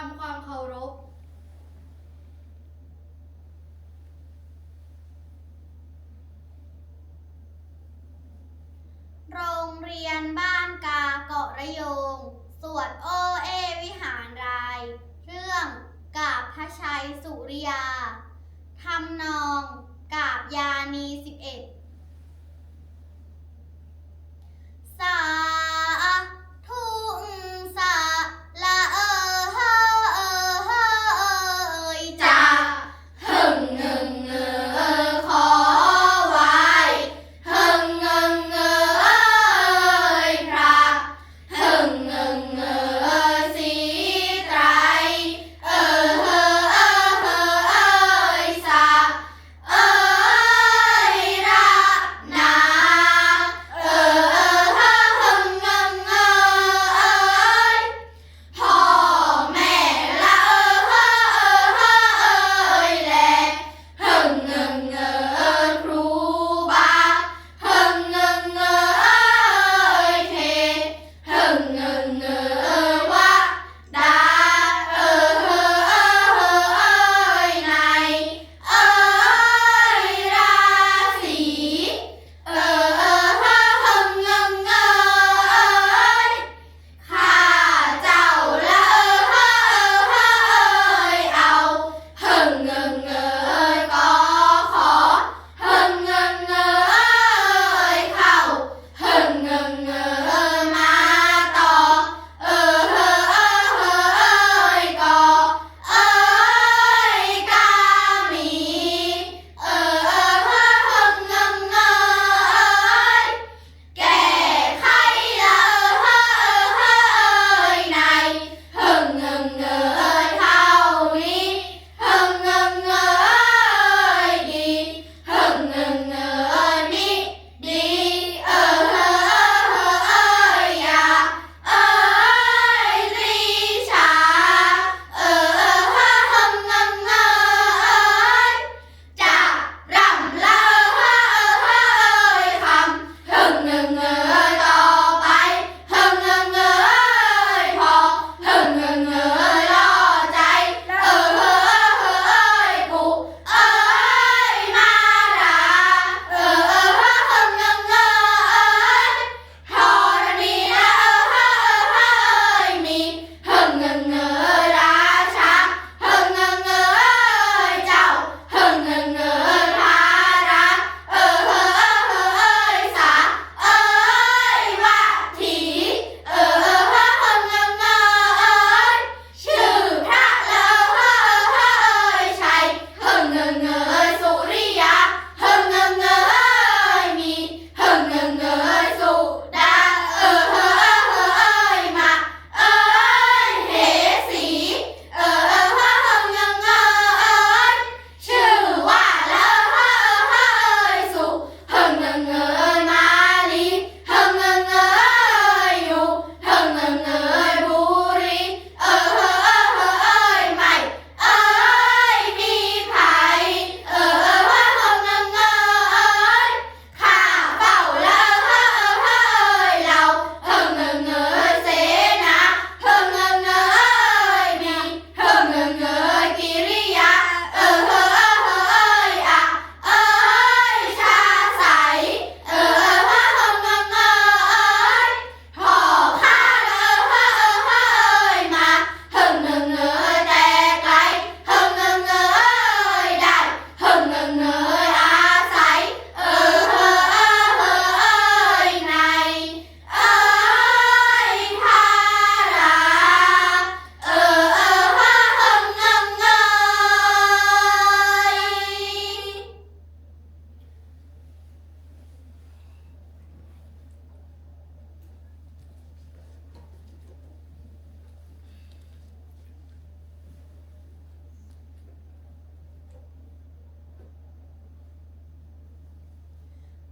ทำความเคารพ โรงเรียนบ้านกาเกาะระยง สวดโอเอวิหารราย เรื่องกาบพระชัยสุริยา ทำนองกาบยานีสิบเอ็ดสา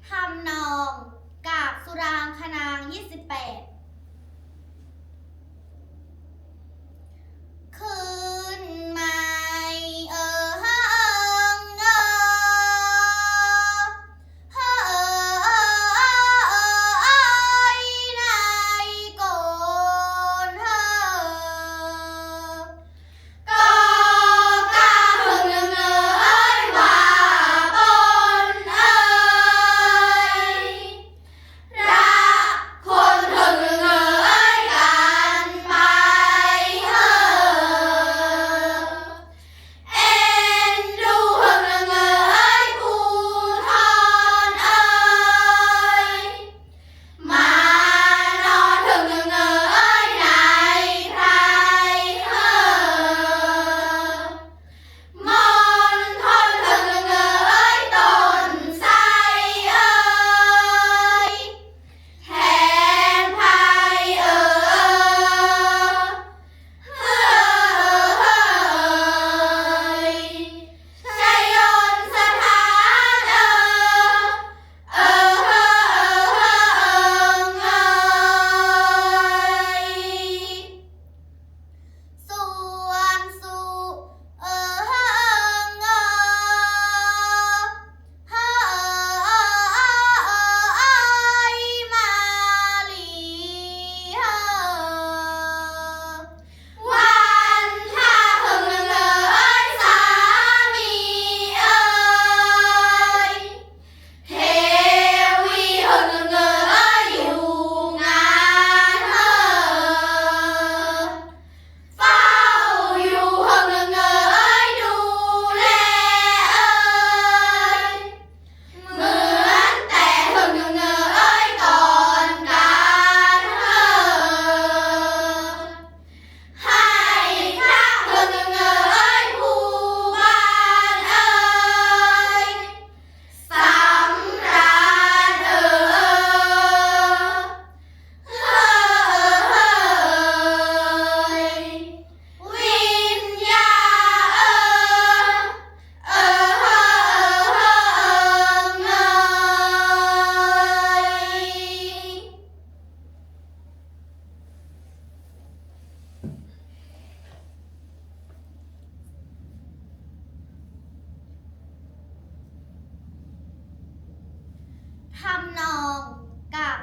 ทำนอง กาบสุรางคนาง 28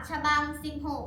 ฉบังสิบหก